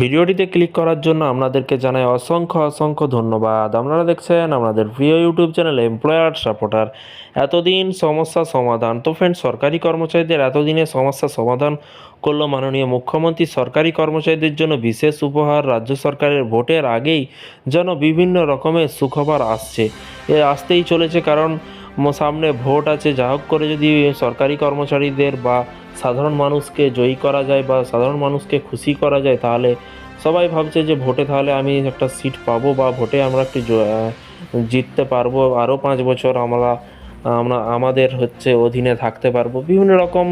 ভিডিওটিতে ক্লিক করার জন্য আপনাদেরকে জানাই অসংখ্য অসংখ্য ধন্যবাদ। আপনারা দেখছেন আমাদের প্রিয় ইউটিউব চ্যানেল এমপ্লয়ার সাপোর্টার এতদিন সমস্যা সমাধান। তো ফ্রেন্ড সরকারি কর্মচারীদের এতদিনের সমস্যা সমাধান করল মাননীয় মুখ্যমন্ত্রী। সরকারি কর্মচারীদের জন্য বিশেষ উপহার রাজ্য সরকারের ভোটের আগেই যেন বিভিন্ন রকমের সুখবর আসছে। এ আসতেই চলেছে কারণ, সামনে ভোট আছে। যা হোক করে যদি সরকারি কর্মচারীদের বা সাধারণ মানুষকে জয়ী করা যায় বা সাধারণ মানুষকে খুশি করা যায়, তাহলে সবাই ভাবছে যে ভোটে তাহলে আমি একটা সিট পাবো বা ভোটে আমরা একটু জিততে পারব। আরও পাঁচ বছর আমরা আমরা, আমাদের হচ্ছে অধীনে থাকতে পারব। বিভিন্ন রকম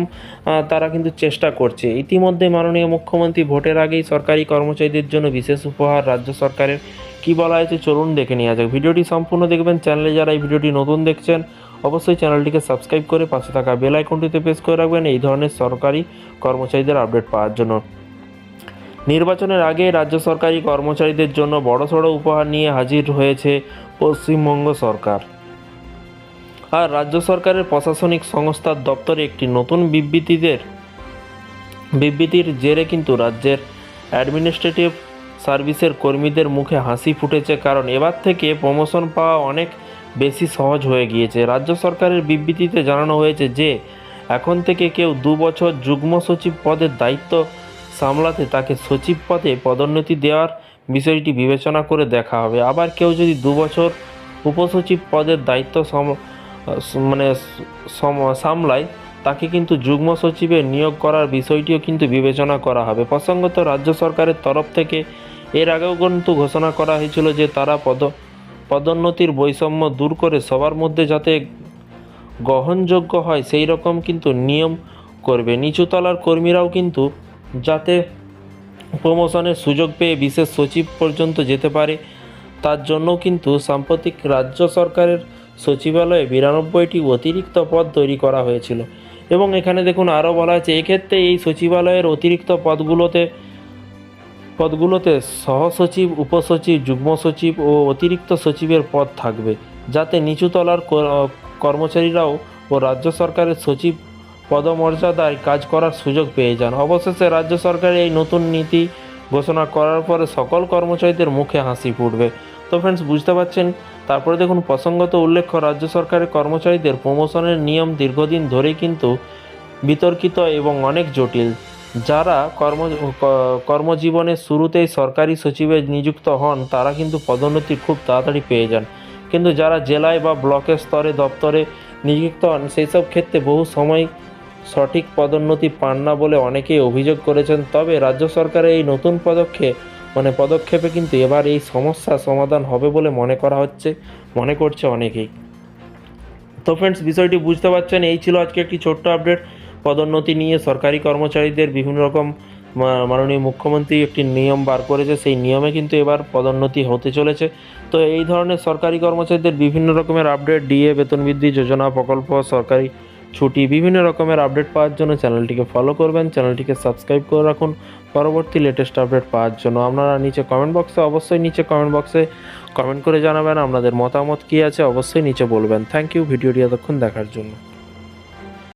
তারা কিন্তু চেষ্টা করছে। ইতিমধ্যে মাননীয় মুখ্যমন্ত্রী ভোটের আগেই সরকারি কর্মচারীদের জন্য বিশেষ উপহার রাজ্য সরকারের। কি বলা হয়েছে চলুন দেখে নেওয়া যাক। ভিডিওটি সম্পূর্ণ দেখবেন। চ্যানেলে যারা এই ভিডিওটি নতুন দেখছেন অবশ্যই চ্যানেলটিকে সাবস্ক্রাইব করে পাশে থাকা বেল আইকনটিতে প্রেস করে রাখবেন এই ধরনের সরকারি কর্মচারীদের আপডেট পাওয়ার জন্য। নির্বাচনের আগে রাজ্য সরকারি কর্মচারীদের জন্য বড়সড় উপহার নিয়ে হাজির হয়েছে পশ্চিমবঙ্গ সরকার। আর রাজ্য সরকারের প্রশাসনিক সংস্থার দপ্তরে একটি নতুন বিবৃতিদের বিবৃতির জেরে কিন্তু রাজ্যের অ্যাডমিনিস্ট্রেটিভ সার্ভিসের কর্মীদের মুখে হাসি ফুটেছে, কারণ এবার থেকে প্রমোশন পাওয়া অনেক বেশি সহজ হয়ে গিয়েছে। রাজ্য সরকারের বিবৃতিতে জানানো হয়েছে যে, এখন থেকে কেউ দু বছর যুগ্ম সচিব পদের দায়িত্ব সামলাতে তাকে সচিব পদে পদোন্নতি দেওয়ার বিষয়টি বিবেচনা করে দেখা হবে। আবার কেউ যদি দু বছর উপসচিব পদের দায়িত্ব সম- মানে সামলায়, তাকে কিন্তু যুগ্ম সচিবে নিয়োগ করার বিষয়টিও কিন্তু বিবেচনা করা হবে। প্রসঙ্গত, রাজ্য সরকারের তরফ থেকে এর আগেও কিন্তু ঘোষণা করা হয়েছিল যে, তারা পদ পদোন্নতির বৈষম্য দূর করে সবার মধ্যে যাতে গ্রহণযোগ্য হয়, সেই রকম কিন্তু নিয়ম করবে। নিচুতলার কর্মীরাও কিন্তু যাতে প্রমোশনের সুযোগ পেয়ে বিশেষ সচিব পর্যন্ত যেতে পারে, তার জন্য কিন্তু সাম্প্রতিক রাজ্য সরকারের সচিবালয়ে বিরানব্বইটি অতিরিক্ত পদ তৈরি করা হয়েছিল। এবং এখানে দেখুন আরও বলা আছে এক্ষেত্রে এই সচিবালয়ের অতিরিক্ত পদগুলোতে পদগুলোতে সহসচিব, উপসচিব যুগ্ম সচিব ও অতিরিক্ত সচিবের পদ থাকবে, যাতে নিচুতলার কর- কর্মচারীরাও ও রাজ্য সরকারের সচিব পদমর্যাদায় কাজ করার সুযোগ পেয়ে যান। অবশেষে রাজ্য সরকারের এই নতুন নীতি ঘোষণা করার পরে সকল কর্মচারীদের মুখে হাসি ফুটবে। তো ফ্রেন্ডস বুঝতে পারছেন? তারপরে দেখুন, প্রসঙ্গত উল্লেখ্য, রাজ্য সরকারের কর্মচারীদের প্রমোশনের নিয়ম দীর্ঘদিন ধরেই কিন্তু বিতর্কিত এবং অনেক জটিল। যারা কর্ম কর্মজীবনের শুরুতেই সরকারি সচিবে নিযুক্ত হন, তারা কিন্তু পদোন্নতি খুব তাড়াতাড়ি পেয়ে যান। কিন্তু যারা জেলায় বা ব্লকের স্তরে দপ্তরে নিযুক্ত হন সেই সব ক্ষেত্রে বহু সময় সঠিক পদোন্নতি পান না বলে অনেকেই অভিযোগ করেছেন। তবে রাজ্য সরকারের এই নতুন পদক্ষেপ মানে পদক্ষেপে কিন্তু এবার এই সমস্যা সমাধান হবে বলে মনে করা হচ্ছে, মনে করছে অনেকেই। তো ফ্রেন্ডস বিষয়টি বুঝতে পারছেন, এই ছিল আজকে একটি ছোট্ট আপডেট পদোন্নতি নিয়ে সরকারি কর্মচারীদের বিভিন্ন রকম মাননীয় মুখ্যমন্ত্রী একটি নিয়ম বার করেছে, সেই নিয়মে কিন্তু এবার পদোন্নতি হতে চলেছে। তো এই ধরনের সরকারি কর্মচারীদের বিভিন্ন রকমের আপডেট, ডিএ, বেতন বৃদ্ধি, যোজনা, প্রকল্প, সরকারি ছুটি, বিভিন্ন রকমের আপডেট পাওয়ার জন্য চ্যানেলটিকে ফলো করবেন, চ্যানেলটিকে সাবস্ক্রাইব করে রাখুন। পরবর্তী লেটেস্ট আপডেট পাওয়ার জন্য আপনারা নিচে কমেন্ট বক্সে অবশ্যই নিচে কমেন্ট বক্সে কমেন্ট করে জানাবেন, আপনাদের মতামত কী আছে অবশ্যই নিচে বলবেন। থ্যাংক ইউ ভিডিওটি এতক্ষণ দেখার জন্য।